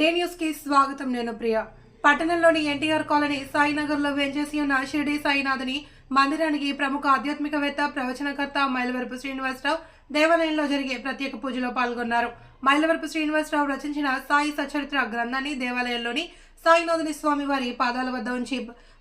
Day న్యూస్కి స్వాగతం నేను ప్రియ. పట్టణంలోని ఎన్టీఆర్ కాలనీ సాయినగర్లో వేంచేసి ఉన్న షిరిడి సాయినాథుని మందిరానికి ప్రముఖ ఆధ్యాత్మికవేత్త ప్రవచనకర్త మైలవరపు శ్రీనివాసరావు దేవాలయంలో జరిగే ప్రత్యేక పూజలో పాల్గొన్నారు. మైలవరపు శ్రీనివాసరావు రచించిన సాయి సచరిత్ర గ్రంథాన్ని దేవాలయంలోని సాయినాథుని స్వామివారి పాదాల వద్ద ఉంచి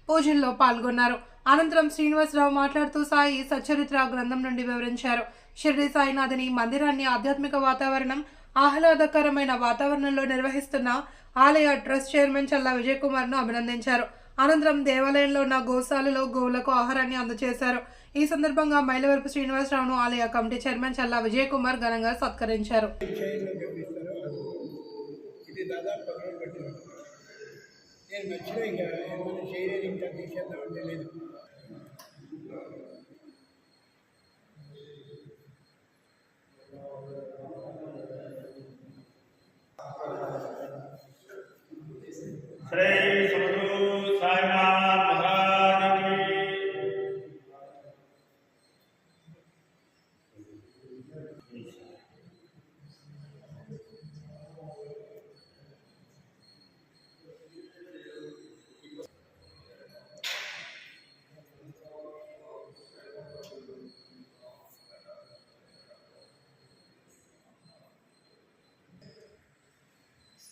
పూజల్లో పాల్గొన్నారు. అనంతరం శ్రీనివాసరావు మాట్లాడుతూ సాయి సచరిత్ర గ్రంథం నుండి వివరించారు. షిరిడి సాయినాథుని మందిరాన్ని ఆధ్యాత్మిక వాతావరణం ఆహ్లాదకరమైన వాతావరణంలో నిర్వహిస్తున్న ఆలయ ట్రస్ట్ చైర్మన్ చల్లా విజయ్ కుమార్ను అభినందించారు. అనంతరం దేవాలయంలో ఉన్న గోశాలలో గోవులకు ఆహారాన్ని అందజేశారు. ఈ సందర్భంగా మైలవరపు శ్రీనివాసరావును ఆలయ కమిటీ చైర్మన్ చల్లా విజయ్ కుమార్ ఘనంగా సత్కరించారు. నేను మధ్యలో ఇంకా ఏమైనా చేయలేదు ఇంకా తీసేద్దామంటే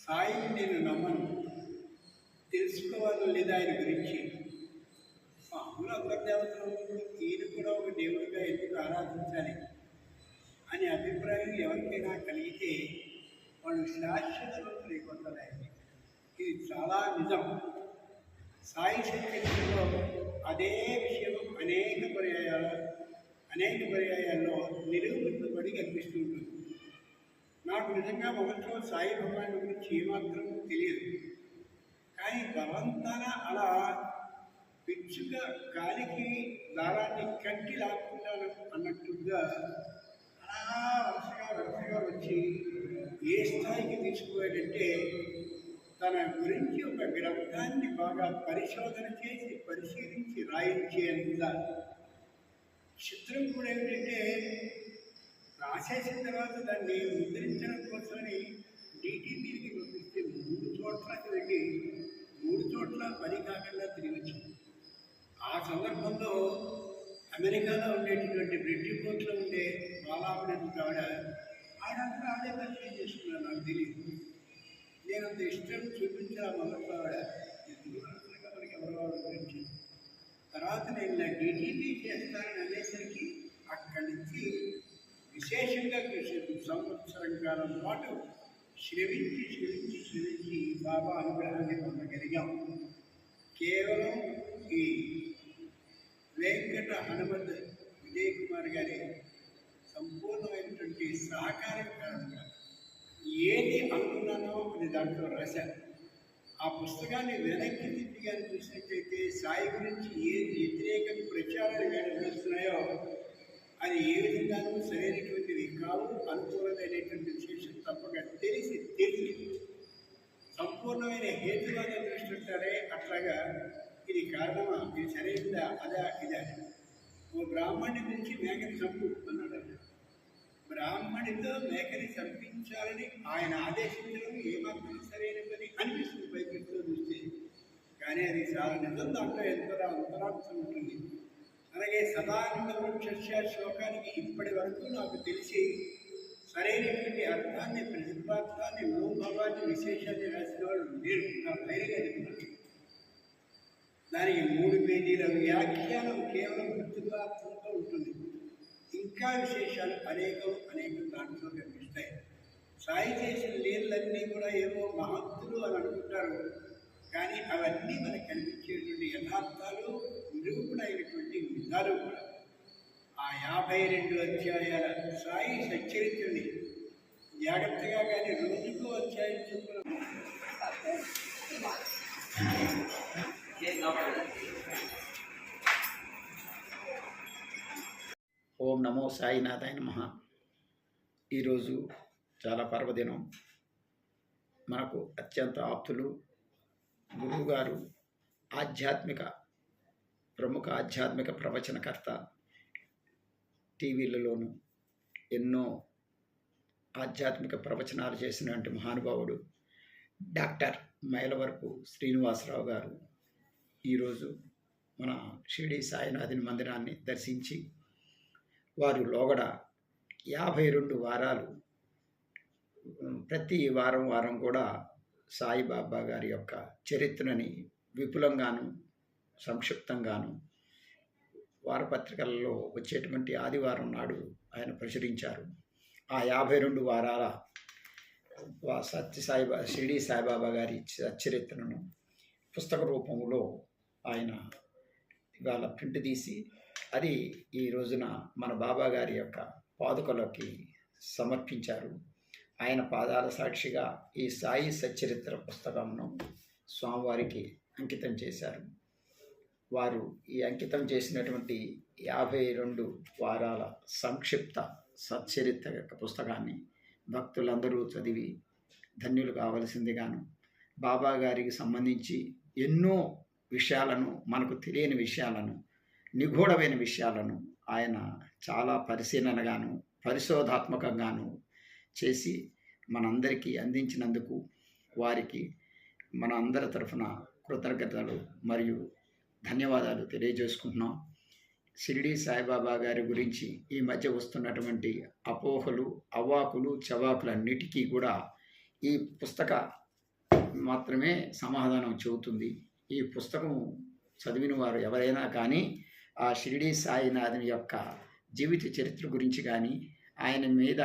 సాయిని నేను నమ్మను. తెలుసుకోవాలి లేదా ఆయన గురించి. మామూలు అందరి దేవతలు ఈయన కూడా ఒక దేవుడిగా ఎందుకు ఆరాధించాలి అనే అభిప్రాయం ఎవరికైనా కలిగితే వాళ్ళు శాశ్వత రోజులు ఇది చాలా నిజం. సాయి శక్తిలో అదే విషయం అనేక పర్యాయాలు అనేక పర్యాయాల్లో నిరూపించబడి కనిపిస్తూ ఉంటుంది. నాకు నిజంగా మొదట్లో సాయి భగవాన్ గురించి ఏమాత్రం తెలియదు. కానీ బలవంతాన అలా పిచ్చుగా గాలికి దారాన్ని కట్టి లాక్కున్నాను అన్నట్టుగా అలా వరుసగా వరుసగా వచ్చి ఏ స్థాయికి తీసుకుపోయాడంటే తన గురించి ఒక గ్రంథాన్ని బాగా పరిశోధన చేసి పరిశీలించి రాయించేంత చిత్రం కూడా ఏమిటంటే రాసేసిన తర్వాత దాన్ని ముద్రించడం కోసమని డిటిపికి పంపిస్తే మూడు చోట్లకి వెళ్ళి మూడు చోట్ల పని కాకుండా తిరిగి వచ్చింది ఆ సందర్భంలో అమెరికాలో ఉండేటటువంటి బ్రిటిష్ కోర్టులో ఉండే బాలాపురి ఆవిడ ఆవిడ అంతా పరిచయం చేసుకున్నాను నాకు తెలియదు నేను అంత ఇష్టం చూపించిన మొదట్లో ఆవిడ మనకి ఎవరో గురించి. తర్వాత నేను ఇలా డిటిపి చేస్తానని అనేసరికి అక్కడి నుంచి విశేషంగా కృషి సంవత్సరం కాలం పాటు శ్రమించి శ్రమించి శ్రమించి బాబా అనుగ్రహాన్ని పొందగలిగాం. కేవలం ఈ వెంకట హనుమత్ విజయ్ కుమార్ గారి సంపూర్ణమైనటువంటి సహకారం కారణంగా ఏది అనుకున్నానో అని దాంట్లో రాశాను ఆ పుస్తకాన్ని వెనక్కి తిప్పి కానీ చూసినట్లయితే సాయి గురించి ఏ అనుకూలమైనటువంటి విశేషం తప్పక తెలిసి తెలిసి సంపూర్ణమైన హేతువాద దృష్టి ఉంటారే అట్లాగా ఇది కారణమా? ఇది సరైందా అదా? ఇదా? ఓ బ్రాహ్మణి గురించి మేకని చంపు అన్నాడు. బ్రాహ్మణితో మేకని చంపించాలని ఆయన ఆదేశించడం ఏమాత్రం సరైన పని అనిపిస్తుంది పైకెట్లో చూస్తే. కానీ అది చాలా నిజం. దాంట్లో ఎంతో అంతరాంశం ఉంటుంది. అలాగే సదానంద వృక్ష శ్లోకానికి ఇప్పటి వరకు నాకు తెలిసి సరైనటువంటి అర్థాన్ని ప్రతిపాత్రాన్ని మూభావాన్ని విశేషాన్ని రాసిన వాళ్ళు లేరు నా ధైర్యంగా దానికి మూడు పేజీల వ్యాఖ్యానం కేవలం ప్రతిపార్థంతో ఉంటుంది. ఇంకా విశేషాలు అనేకం అనేక దాంట్లో కనిపిస్తాయి. సాయి చేసిన నీళ్ళన్నీ కూడా ఏమో మహత్తులు అని అనుకుంటారు. కానీ అవన్నీ మనకు కనిపించేటువంటి యథార్థాలు నిరూపణ అయినటువంటి నిజాలు కూడా. యాభై రెండు అధ్యాయాల సాయి సచ్చరిత్రని. జాగ్రత్తగా కానీ రోజుకు అధ్యాయం చొప్పున ఓం నమో సాయినాథాయ నమ. ఈరోజు చాలా పర్వదినం. మనకు అత్యంత ఆప్తులు గురువుగారు ఆధ్యాత్మిక ప్రముఖ ఆధ్యాత్మిక ప్రవచనకర్త టీవీలలోనూ ఎన్నో ఆధ్యాత్మిక ప్రవచనాలు చేసినటువంటి మహానుభావుడు డాక్టర్ మైలవరపు శ్రీనివాసరావు గారు ఈరోజు మన షిరిడి సాయినాథుని మందిరాన్ని దర్శించి వారు లోగడ యాభై రెండు వారాలు ప్రతి వారం వారం కూడా సాయిబాబా గారి యొక్క చరిత్రని విపులంగాను సంక్షిప్తంగాను వారపత్రికలలో వచ్చేటువంటి ఆదివారం నాడు ఆయన ప్రచురించారు. ఆ యాభై రెండు వారాల సత్య సాయిబా షిరిడి సాయిబాబా గారి చ- చరిత్రను పుస్తక రూపంలో ఆయన ఇవాళ ప్రింట్ తీసి అది ఈ రోజున మన బాబా గారి యొక్క పాదుకలోకి సమర్పించారు. ఆయన పాదాల సాక్షిగా ఈ సాయి సచ్చరిత్ర పుస్తకంను స్వామివారికి అంకితం చేశారు. వారు ఈ అంకితం చేసినటువంటి యాభై రెండు వారాల సంక్షిప్త సచ్చరిత్ర యొక్క పుస్తకాన్ని భక్తులందరూ చదివి ధన్యులు కావలసిందిగాను. బాబా గారికి సంబంధించి ఎన్నో విషయాలను మనకు తెలియని విషయాలను నిగూఢమైన విషయాలను ఆయన చాలా పరిశీలనగాను పరిశోధాత్మకంగాను చేసి మనందరికీ అందించినందుకు వారికి మన అందరి తరఫున కృతజ్ఞతలు మరియు ధన్యవాదాలు తెలియజేసుకుంటున్నాం. షిరిడి సాయిబాబా గారి గురించి ఈ మధ్య వస్తున్నటువంటి అపోహలు అవాకులు చవాకులన్నిటికీ కూడా ఈ పుస్తక మాత్రమే సమాధానం చెబుతుంది. ఈ పుస్తకం చదివిన వారు ఎవరైనా కానీ ఆ షిరిడి సాయినాథుని యొక్క జీవిత చరిత్ర గురించి కానీ ఆయన మీద